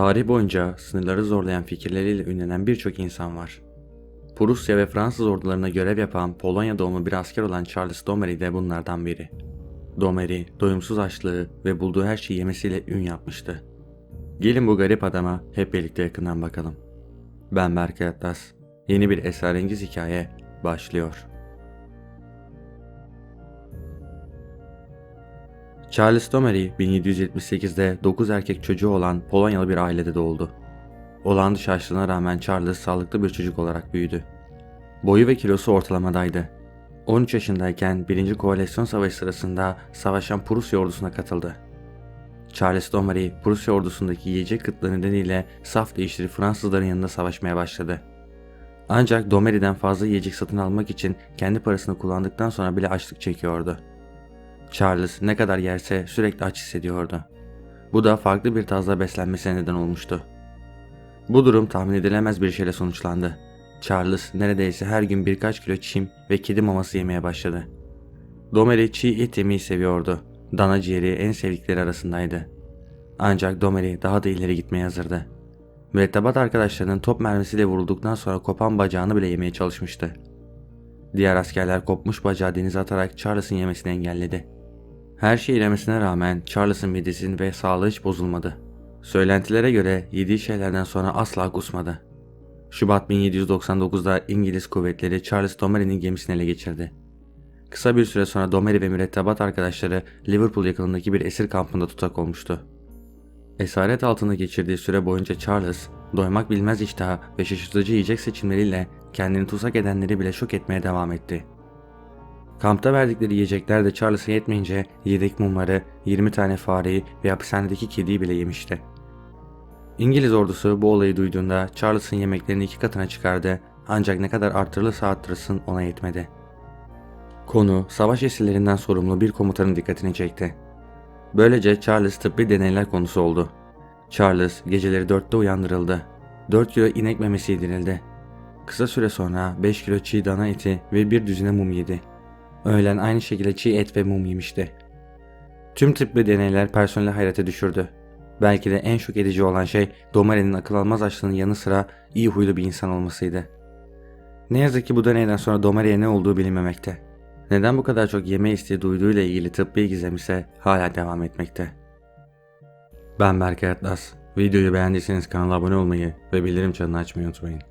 Tarih boyunca sınırları zorlayan fikirleriyle ünlenen birçok insan var. Prusya ve Fransız ordularına görev yapan Polonya doğumlu bir asker olan Charles Domery de bunlardan biri. Domery, doyumsuz açlığı ve bulduğu her şeyi yemesiyle ün yapmıştı. Gelin bu garip adama hep birlikte yakından bakalım. Ben Berkay Atlas. Yeni bir esrarengiz hikaye başlıyor. Charles Domery 1778'de 9 erkek çocuğu olan Polonyalı bir ailede doğdu. Olağan dışı açlığına rağmen Charles sağlıklı bir çocuk olarak büyüdü. Boyu ve kilosu ortalamadaydı. 13 yaşındayken 1. Koalisyon Savaşı sırasında savaşan Prusya ordusuna katıldı. Charles Domery, Prusya ordusundaki yiyecek kıtlığı nedeniyle saf değiştirip Fransızların yanında savaşmaya başladı. Ancak Domery'den fazla yiyecek satın almak için kendi parasını kullandıktan sonra bile açlık çekiyordu. Charles ne kadar yerse sürekli aç hissediyordu. Bu da farklı bir tarzda beslenmesine neden olmuştu. Bu durum tahmin edilemez bir şeyle sonuçlandı. Charles neredeyse her gün birkaç kilo çim ve kedi maması yemeye başladı. Domery çiğ et yemeyi seviyordu. Dana ciğeri en sevdikleri arasındaydı. Ancak Domery daha da ileri gitmeye hazırdı. Mürettebat arkadaşlarının top mermisiyle vurulduktan sonra kopan bacağını bile yemeye çalışmıştı. Diğer askerler kopmuş bacağı denize atarak Charles'ın yemesini engelledi. Her şey ilemesine rağmen Charles'ın midesinin ve sağlığı hiç bozulmadı. Söylentilere göre yediği şeylerden sonra asla kusmadı. Şubat 1799'da İngiliz kuvvetleri Charles Domery'nin gemisini ele geçirdi. Kısa bir süre sonra Domery ve mürettebat arkadaşları Liverpool yakınındaki bir esir kampında tutak olmuştu. Esaret altında geçirdiği süre boyunca Charles, doymak bilmez iştaha ve şaşırtıcı yiyecek seçimleriyle kendini tutsak edenleri bile şok etmeye devam etti. Kampta verdikleri yiyecekler de Charles'a yetmeyince yedek mumları, 20 tane fareyi ve hapishanedeki kediyi bile yemişti. İngiliz ordusu bu olayı duyduğunda Charles'ın yemeklerini iki katına çıkardı ancak ne kadar arttırılırsa arttırsın ona yetmedi. Konu savaş esirlerinden sorumlu bir komutanın dikkatini çekti. Böylece Charles tıbbi deneyler konusu oldu. Charles geceleri 4'te uyandırıldı. 4 kilo inek memesi yedirildi. Kısa süre sonra 5 kilo çiğ dana eti ve bir düzine mum yedi. Öğlen aynı şekilde çiğ et ve mum yemişti. Tüm tıbbi deneyler personeli hayrete düşürdü. Belki de en şok edici olan şey Domery'nin akıl almaz açlığının yanı sıra iyi huylu bir insan olmasıydı. Ne yazık ki bu deneyden sonra Domery'e ne olduğu bilinmemekte. Neden bu kadar çok yeme isteği duyduğuyla ilgili tıbbi gizem ise hala devam etmekte. Ben Berkay Atlas. Videoyu beğendiyseniz kanala abone olmayı ve bildirim çanını açmayı unutmayın.